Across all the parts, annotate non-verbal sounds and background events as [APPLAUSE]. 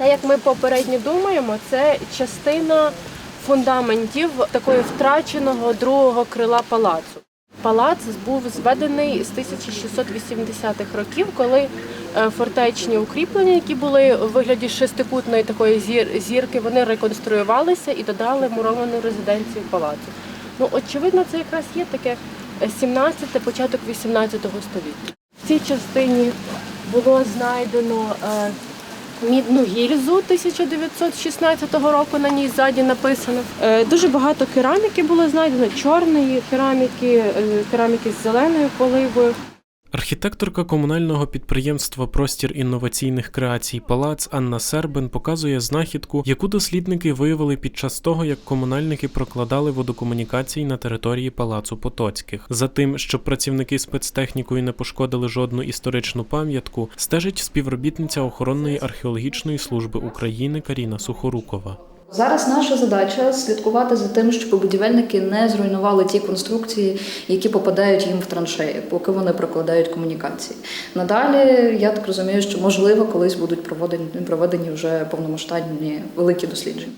Та як ми попередньо думаємо, це частина фундаментів такої втраченого другого крила палацу. Палац був зведений з 1680-х років, коли е, фортечні укріплення, які були у вигляді шестикутної такої зір- зірки, вони реконструювалися і додали муровану резиденцію палацу. Ну, очевидно, це якраз є таке 17 початок 18 століття. В цій частині було знайдено е, мідну гільзу 1916 року. На ній ззаді написано. Е, Дуже багато кераміки було знайдено чорної кераміки, е, кераміки з зеленою поливою. Архітекторка комунального підприємства Простір інноваційних креацій Палац Анна Сербен показує знахідку, яку дослідники виявили під час того, як комунальники прокладали водокомунікації на території палацу Потоцьких. За тим, щоб працівники спецтехнікою не пошкодили жодну історичну пам'ятку, стежить співробітниця охоронної археологічної служби України Каріна Сухорукова. Зараз наша задача слідкувати за тим, щоб будівельники не зруйнували ті конструкції, які попадають їм в траншеї, поки вони прокладають комунікації. Надалі я так розумію, що можливо колись будуть проведені, проведені вже повномасштабні великі дослідження.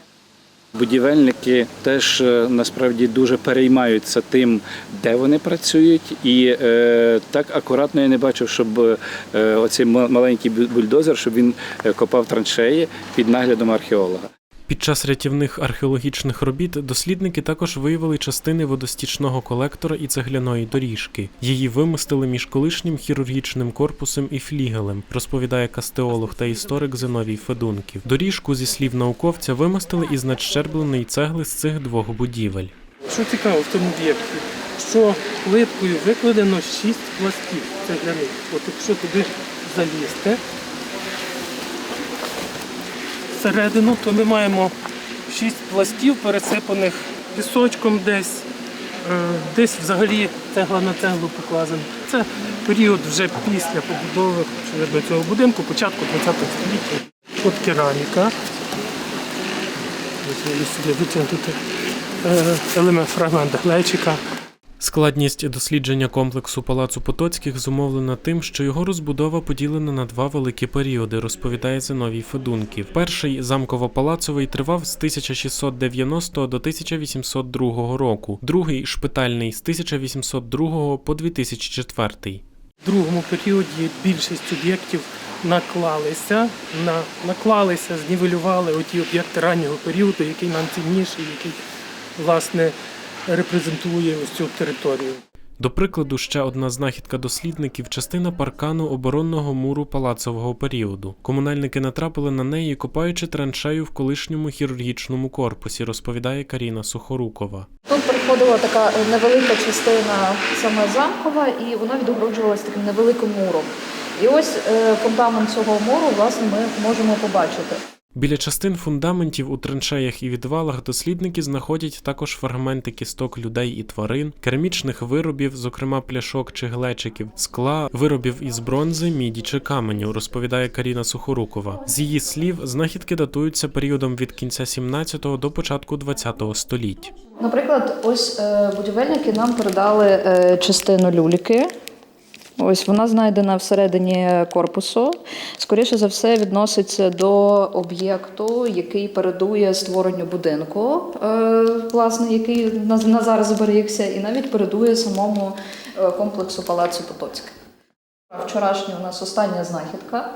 Будівельники теж е, насправді дуже переймаються тим, де вони працюють, і е, так акуратно я не бачив, щоб е, оцей маленький бу- бульдозер, щоб він е, копав траншеї під наглядом археолога. Під час рятівних археологічних робіт дослідники також виявили частини водостічного колектора і цегляної доріжки. Її вимостили між колишнім хірургічним корпусом і флігелем, розповідає кастеолог та історик Зиновій Федунків. Доріжку зі слів науковця вимостили із надщербленої цегли з цих двох будівель. Що цікаво в тому об'єкті, що плиткою викладено шість пластів цегляних. От якщо туди залізти всередину, то ми маємо шість пластів, пересипаних пісочком десь, е, десь взагалі цегла на цеглу покладена. Це період вже після побудови очевидно, цього будинку, початку ХХ століття. От кераміка. Витягнути е, елемент фрагмент глечика. Складність дослідження комплексу палацу Потоцьких зумовлена тим, що його розбудова поділена на два великі періоди, розповідає Зиновій Федунків. Перший замково-палацовий тривав з 1690 до 1802 року, другий шпитальний з 1802 по 2004. В другому періоді більшість об'єктів наклалися, на, наклалися, знівелювали оті об'єкти раннього періоду, який нам цінніший, який власне репрезентує ось цю територію. До прикладу, ще одна знахідка дослідників частина паркану оборонного муру палацового періоду. Комунальники натрапили на неї, копаючи траншею в колишньому хірургічному корпусі, розповідає Каріна Сухорукова. Тут приходила така невелика частина саме замкова, і вона відгороджувалася таким невеликим муром. І ось е, фундамент цього муру, власне, ми можемо побачити. Біля частин фундаментів у траншеях і відвалах дослідники знаходять також фрагменти кісток людей і тварин, керамічних виробів, зокрема пляшок чи глечиків, скла, виробів із бронзи, міді чи каменю, розповідає Каріна Сухорукова. З її слів, знахідки датуються періодом від кінця 17-го до початку 20-го століть. Наприклад, ось е, будівельники нам передали е, частину люльки. Ось вона знайдена всередині корпусу. Скоріше за все, відноситься до об'єкту, який передує створенню будинку, е, власне, який на, зараз зберігся, і навіть передує самому е, комплексу Палацу Потоцьке. Вчорашня у нас остання знахідка.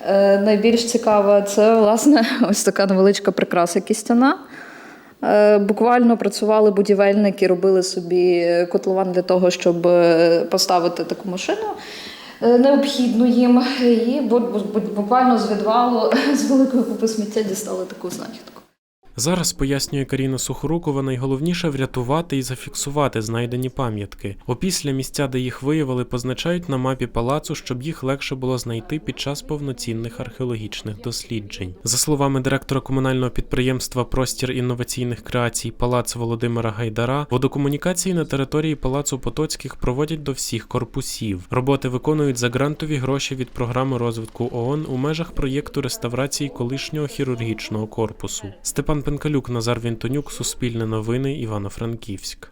Е, Найбільш цікава це власне [LAUGHS] ось така невеличка прикраса кістяна. Е, Буквально працювали будівельники, робили собі котлован для того, щоб е, поставити таку машину е, необхідну їм. І бу- бу- буквально з відвалу [LAUGHS] з великої купи сміття дістали таку знахідку. Зараз пояснює Каріна Сухорукова, найголовніше врятувати і зафіксувати знайдені пам'ятки. Опісля місця, де їх виявили, позначають на мапі палацу, щоб їх легше було знайти під час повноцінних археологічних досліджень. За словами директора комунального підприємства Простір інноваційних креацій Палац Володимира Гайдара, водокомунікації на території палацу Потоцьких проводять до всіх корпусів. Роботи виконують за грантові гроші від програми розвитку ООН у межах проєкту реставрації колишнього хірургічного корпусу. Степан Пенкалюк, Назар Вінтонюк, Суспільне новини, Івано-Франківськ.